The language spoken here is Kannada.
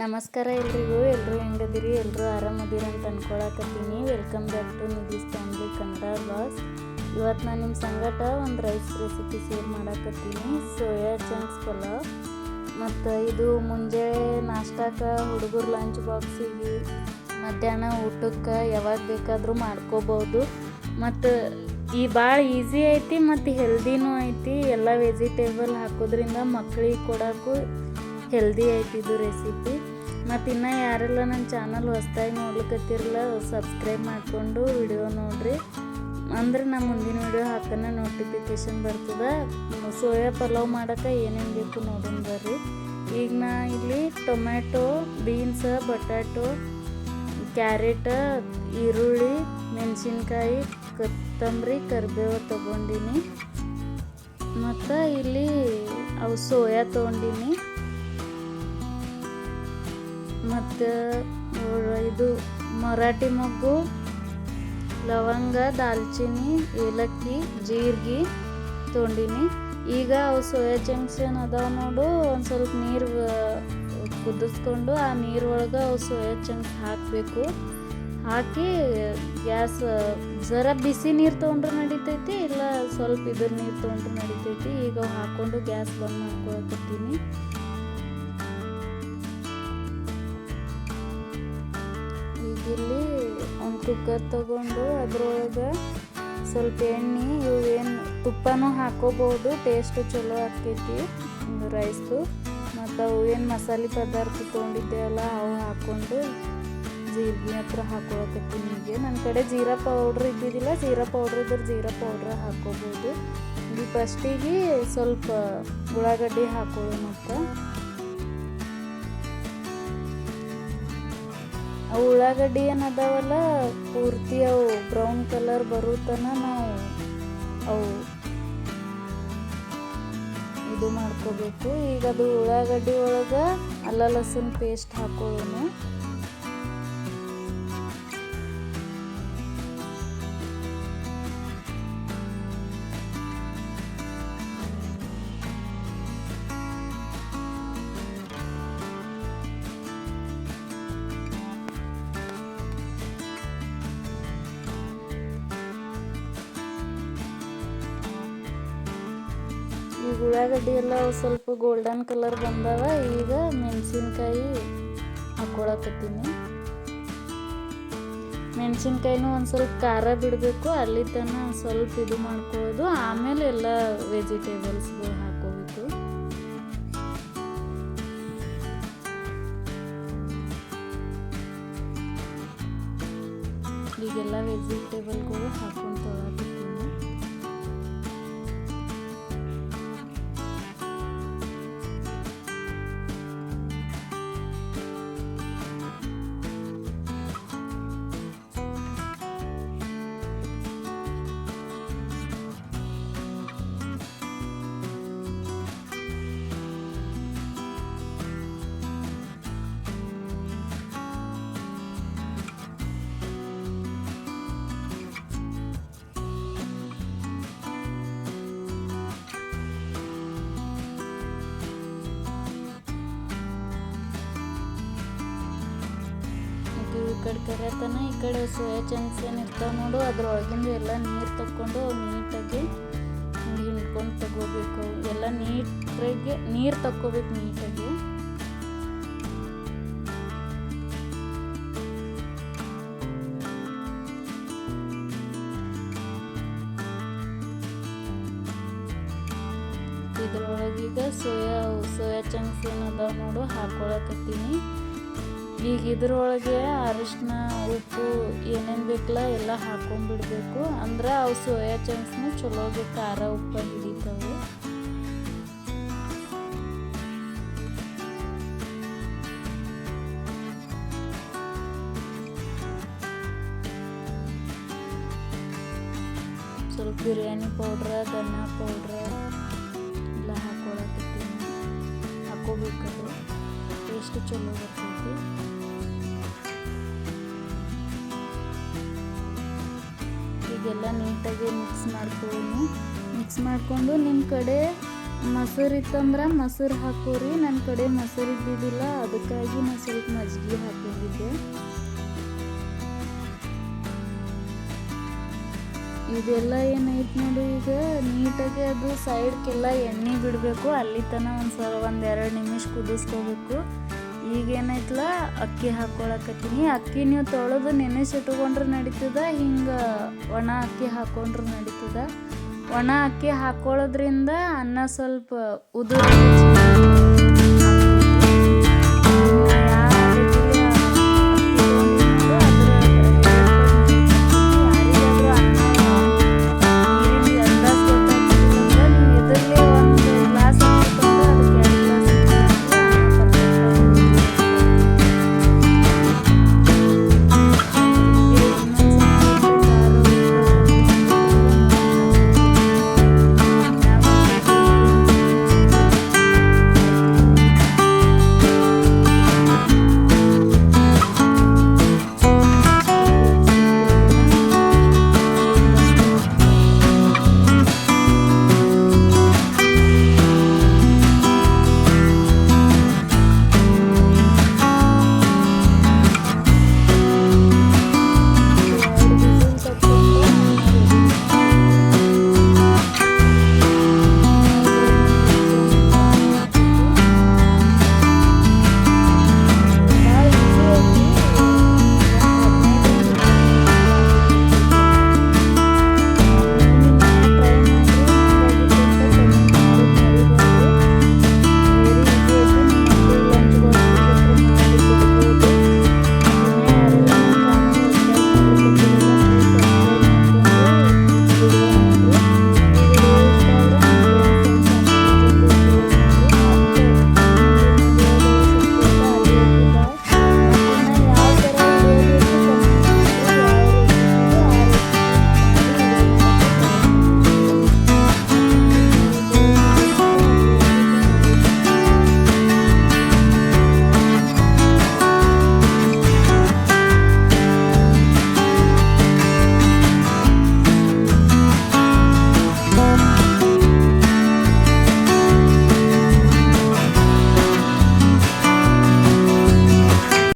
ನಮಸ್ಕಾರ ಎಲ್ರಿಗೂ ಎಲ್ಲರೂ ಹೆಂಗದಿರಿ ಎಲ್ಲರೂ ಆರಾಮದಿರಿ ಅಂತ ಅನ್ಕೊಳಕತ್ತೀನಿ. Welcome back to Nidhi's family Kannada blogs ಇವತ್ತು ನಾನು ನಿಮ್ಮ ಸಂಗಟ ಒಂದು rice recipe share ಮಾಡಕತ್ತೀನಿ. Soya chunks pulao. ಮತ್ತು ಇದು ಮುಂಜಾನೆ ನಾಷ್ಟಕ್ಕೆ ಹುಡುಗರು ಲಂಚ್ ಬಾಕ್ಸಿಗೆ ಮಧ್ಯಾಹ್ನ ಊಟಕ್ಕೆ ಯಾವಾಗ ಬೇಕಾದರೂ ಮಾಡ್ಕೋಬೋದು. ಮತ್ತು ಈ ಭಾಳ ಈಸಿ ಐತಿ ಮತ್ತು ಹೆಲ್ದಿನೂ ಐತಿ. ಎಲ್ಲ ವೆಜಿಟೇಬಲ್ ಹಾಕೋದ್ರಿಂದ ಮಕ್ಳಿಗೆ ಕೊಡೋಕ್ಕೂ ಹೆಲ್ದಿ ಐತಿ ಇದು ರೆಸಿಪಿ ಮತ್ತು ಇನ್ನೂ ಯಾರೆಲ್ಲ ನನ್ನ ಚಾನಲ್ ಹೊಸ್ದಾಗಿ ನೋಡ್ಲಿಕ್ಕತ್ತಿರಲ್ಲ ಸಬ್ಸ್ಕ್ರೈಬ್ ಮಾಡಿಕೊಂಡು ವಿಡಿಯೋ ನೋಡಿರಿ. ಅಂದ್ರೆ ನಾ ಮುಂದಿನ ವಿಡಿಯೋ ಹಾಕೋಣ ನೋಟಿಫಿಕೇಶನ್ ಬರ್ತದೆ. ಸೋಯಾ ಪಲಾವ್ ಮಾಡೋಕೆ ಏನೇನು ಬೇಕು ನೋಡೋಣ ಬರ್ರಿ. ಈಗ ನಾ ಇಲ್ಲಿ ಟೊಮ್ಯಾಟೊ ಬೀನ್ಸ್ ಬಟಾಟೊ, ಕ್ಯಾರೆಟ್, ಈರುಳ್ಳಿ, ಮೆಣಸಿನ್ಕಾಯಿ, ಕೊತ್ತಂಬರಿ, ಕರಿಬೇವು ತೊಗೊಂಡಿನಿ. ಮತ್ತು ಇಲ್ಲಿ ಅವು ಸೋಯಾ ತೊಗೊಂಡಿನಿ. ಮತ್ತು ಇದು ಮರಾಠಿ ಮೊಗ್ಗು, ಲವಂಗ, ದಾಲ್ಚಿನ್ನಿ, ಏಲಕ್ಕಿ, ಜೀರಿಗೆ ತೊಗೊಂಡಿನಿ ಈಗ ಅವು ಸೋಯಾ ಚಂಕ್ಸ್ ಏನು ಅದಾವ ನೋಡು, ಒಂದು ಸ್ವಲ್ಪ ನೀರು ಕುದಿಸ್ಕೊಂಡು ಆ ನೀರೊಳಗೆ ಅವು ಸೋಯಾ ಚಂಕ್ಸ್ ಹಾಕಬೇಕು. ಹಾಕಿ ಗ್ಯಾಸ್, ಜರ ಬಿಸಿ ನೀರು ತೊಗೊಂಡ್ರೆ ನಡೀತೈತಿ, ಇಲ್ಲ ಸ್ವಲ್ಪ ಇದ್ರ ನೀರು ತೊಗೊಂಡ್ರೆ ನಡೀತೈತಿ. ಈಗ ಹಾಕ್ಕೊಂಡು ಗ್ಯಾಸ್ ಬಂದ್ ಮಾಡ್ಕೊಳಕತ್ತೀನಿ. ಕುಕ್ಕರ್ ತಗೊಂಡು ಅದರೊಳಗೆ ಸ್ವಲ್ಪ ಎಣ್ಣೆ ಇವೇನು ತುಪ್ಪನೂ ಹಾಕೋಬೋದು ಟೇಸ್ಟ್ ಚಲೋ ಆಕೈತಿ ರೈಸು ಮತ್ತು ಅವು ಏನು ಮಸಾಲೆ ಪದಾರ್ಥ ತೊಗೊಂಡಿದ್ದೇವಲ್ಲ, ಅವು ಹಾಕ್ಕೊಂಡು ಜೀರಿಗೆ ಹತ್ರ ಹಾಕೊಳಕತ್ತೀನಿ ಹೀಗೆ. ನನ್ನ ಕಡೆ ಜೀರಾ ಪೌಡ್ರ್ ಇದ್ದಿದ್ದಿಲ್ಲ ಜೀರಾ ಪೌಡ್ರ್ ಇದ್ರೆ ಜೀರಾ ಪೌಡ್ರ್ ಹಾಕೋಬೋದು. ಫಸ್ಟಿಗೆ ಸ್ವಲ್ಪ ಉಳ್ಳಾಗಡ್ಡಿ ಹಾಕೊಳ್ಳೋ ಮತ್ತು ಅವು ಉಳ್ಳಾಗಡ್ಡಿ ಏನದಾವಲ್ಲ ಪೂರ್ತಿ ಅವು ಬ್ರೌನ್ ಕಲರ್ ಬರೋ ನಾವು ಅವು ಇದು ಮಾಡ್ಕೋಬೇಕು. ಈಗ ಅದು ಉಳ್ಳಾಗಡ್ಡಿ ಒಳಗೆ ಅಲ್ಲ, ಲಸನ್ ಪೇಸ್ಟ್ ಹಾಕೊಳ್ಳೋಣ. ಈಗ ಉಳ್ಳಾಗಡ್ಡಿ ಎಲ್ಲ ಸ್ವಲ್ಪ ಗೋಲ್ಡನ್ ಕಲರ್ ಬಂದವ, ಈಗ ಮೆಣಸಿನ್ಕಾಯಿ ಹಾಕೊಳಕತ್ತೀನಿ. ಮೆಣಸಿನ್ಕಾಯಿನೂ ಒಂದು ಸ್ವಲ್ಪ ಖಾರ ಬಿಡಬೇಕು, ಅಲ್ಲಿ ತನಕ ಸ್ವಲ್ಪ ಇದು ಮಾಡ್ಕೊಳ್ಳೋದು ಆಮೇಲೆ ಎಲ್ಲ ವೆಜಿಟೇಬಲ್ಸ್ಗಳು ಹಾಕೋಬೇಕು. ಈಗೆಲ್ಲ ವೆಜಿಟೇಬಲ್ಗಳು ಹಾಕೊಂಡು ತೊಗೊಳಕತ್ತೀನಿ ಕಡೆ ಕರಿಯತನ ಈ ಕಡೆ ಸೋಯಾ ಚಂಕ್ಸ್ ಏನು ಇರ್ತಾವೆ ನೋಡು. ಅದ್ರೊಳಗಿಂದ ಎಲ್ಲ ನೀರು ತಕ್ಕೊಂಡು ನೀಟಾಗಿ ಹಿಂಗೆ ಹಿಂಡ್ಕೊಂಡು ತಗೋಬೇಕು. ಎಲ್ಲ ನೀಟಾಗಿ ನೀರು ತಕ್ಕೋಬೇಕು ನೀಟಾಗಿ. ಇದ್ರೊಳಗೀಗ ಸೋಯಾ ಸೋಯಾ ಚಂಕ್ಸ್ ಏನದಾವ ನೋಡು, ಹಾಕೊಳಕತ್ತೀನಿ. ಈಗ ಇದ್ರೊಳಗೆ ಅರಿಶಿನ, ಉಪ್ಪು ಏನೇನು ಬೇಕಲ್ಲ ಎಲ್ಲ ಹಾಕೊಂಡ್ಬಿಡ್ಬೇಕು ಅಂದ್ರೆ ಅವು ಸೋಯಾ ಚಂಕ್ಸ್ನು ಚಲೋಗೆ ಖಾರ, ಉಪ್ಪು ಹಿಡಿತಾವೆ. ಸ್ವಲ್ಪ ಬಿರಿಯಾನಿ ಪೌಡ್ರ ಧನಿಯಾ ಪೌಡ್ರ ಎಲ್ಲ ಹಾಕೊಳಕತ್ತೀನಿ. ಹಾಕೋಬೇಕದು ಟೇಸ್ಟ್ ಚಲೋ ಬರ್ತೈತಿ ಈಗೆಲ್ಲ ನೀಟಾಗಿ ಮಿಕ್ಸ್ ಮಾಡ್ಕೊಳ್ಳಿ ಮಿಕ್ಸ್ ಮಾಡಿಕೊಂಡು ನಿಮ್ಮ ಕಡೆ ಮೊಸರು ಇತ್ತಂದ್ರೆ ಮೊಸರು ಹಾಕೋರಿ ನನ್ನ ಕಡೆ ಮೊಸರು ಇದ್ದಿದ್ದಿಲ್ಲ, ಅದಕ್ಕಾಗಿ ನಾನು ಸ್ವಲ್ಪ ಮಜ್ಜಿಗೆ ಹಾಕೊಂಡಿದ್ದೆ. ಇದೆಲ್ಲ ಏನೈತೆ ನೋಡಿ ಈಗ, ನೀಟಾಗಿ ಅದು ಸೈಡ್ಗೆಲ್ಲ ಎಣ್ಣೆ ಬಿಡಬೇಕು, ಅಲ್ಲಿ ತನಕ ಒಂದು ಸಲ ಒಂದೆರಡು ನಿಮಿಷ ಕುದಿಸ್ಕೋಬೇಕು. ಈಗ ಏನೈತಲ್ಲ ಅಕ್ಕಿ ಹಾಕೊಳಕತ್ತೀನಿ. ಅಕ್ಕಿ ನೀವು ತೊಳೆದು ನೆನೆಸಿಟ್ಕೊಂಡ್ರೆ ನಡೀತದ? ಹಿಂಗೆ ಒಣ ಅಕ್ಕಿ ಹಾಕೊಂಡ್ರೆ ನಡೀತದ? ಒಣ ಅಕ್ಕಿ ಹಾಕೊಳ್ಳೋದ್ರಿಂದ ಅನ್ನ ಸ್ವಲ್ಪ ಉದುರು